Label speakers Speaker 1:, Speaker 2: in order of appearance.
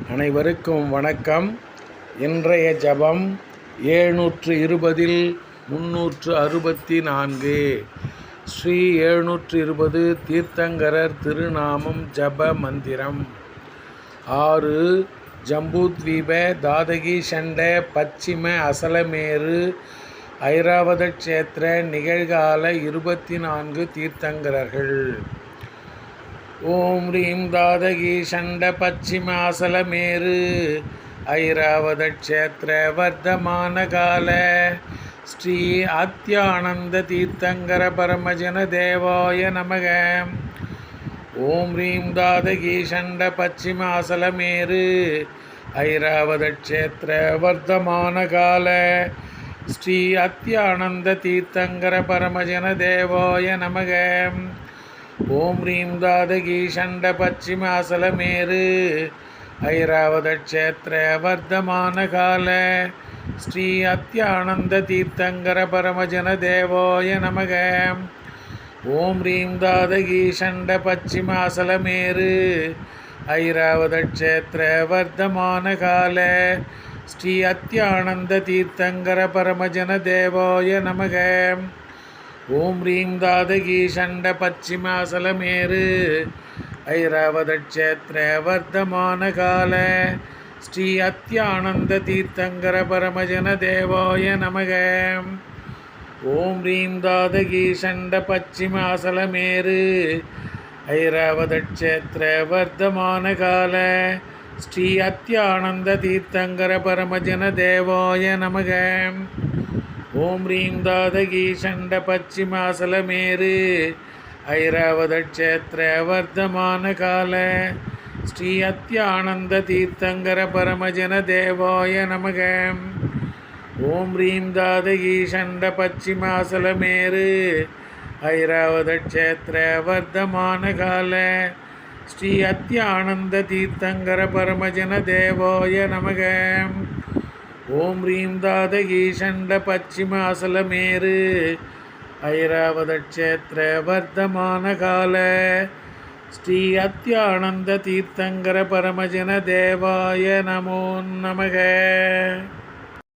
Speaker 1: அனைவருக்கும் வணக்கம். இன்றைய ஜபம் ஏழ்நூற்று இருபதில் முன்னூற்று அறுபத்தி நான்கு ஸ்ரீ ஏழ்நூற்று இருபது தீர்த்தங்கரர் திருநாமம் ஜப மந்திரம். ஆறு ஜம்பூத்வீப தாதகி சண்ட பச்சிம அசலமேரு ஐராவத க்ஷேத்திர நிகழ்கால இருபத்தி நான்கு தீர்த்தங்கரர்கள். ஓம் ரீம் தாதகி சண்ட பச்சிமாசலமேரு ஐராவத க்ஷேத்திர வர்த்தமான கால ஸ்ரீ அத்தியானந்த தீர்த்தங்கர பரமஜன தேவாய நமக. ஓம் ரீம் தாதகி சண்ட பச்சிமாசலமேரு ஐராவத க்ஷேத்திர வர்த்தமான கால ஸ்ரீ அத்தியானந்த தீர்த்தங்கர பரமஜன தேவாய நமக. ஓம் ரீம் தாதகி சண்ட பச்சிமாசலமேரு ஐராவத க்ஷேத்திர வர்த்தமான கால. ஸ்ரீ அத்தியானந்த தீர்த்தங்கர பரமஜன தேவோய நமக. ஓம் ரீம் தாதகி சண்ட பச்சிமாசலமேரு ஐராவத க்ஷேத்திர வர்த்தமான கால. ஸ்ரீ அத்தியானந்த தீர்த்தங்கர பரமஜன தேவோய நமக. ஓம் ரீம் தாதகி சண்ட பச்சிமாசலமேரு ஐராவத வர்த்தமான கால. ஸ்ரீ அத்தியானந்த தீர்த்தங்கர பரமஜன தேவாய நமக. ஓம் ரீம் தாதகி சண்ட பச்சிமாசலமேரு ஐராவத வர்த்தமான கால. ஸ்ரீ அத்தியானந்த தீர்த்தங்கர பரமஜன தேவாய நமகம் ஓம் ரீம் தாதகி சண்ட பச்சிமாசலமேரு ஐராவத வர்த்தமான கால. ஸ்ரீ அத்தியானந்த தீர்த்தங்கர பரமஜன தேவாய நமக. ஓம் ரீம் தாதகி சண்ட பச்சிமாசலமேரு ஐராவத வர்த்தமான கால. ஸ்ரீ அத்தியானந்த தீர்த்தங்கர பரமஜன தேவாய நமகம் ஓம் ரீம் தாதகி சண்ட பச்சிமாசலமேரு ஐராவத வர்த்தமான கால. ஸ்ரீ அத்தியானந்த தீர்த்தங்கர பரமஜன தேவாய நமோ நமக.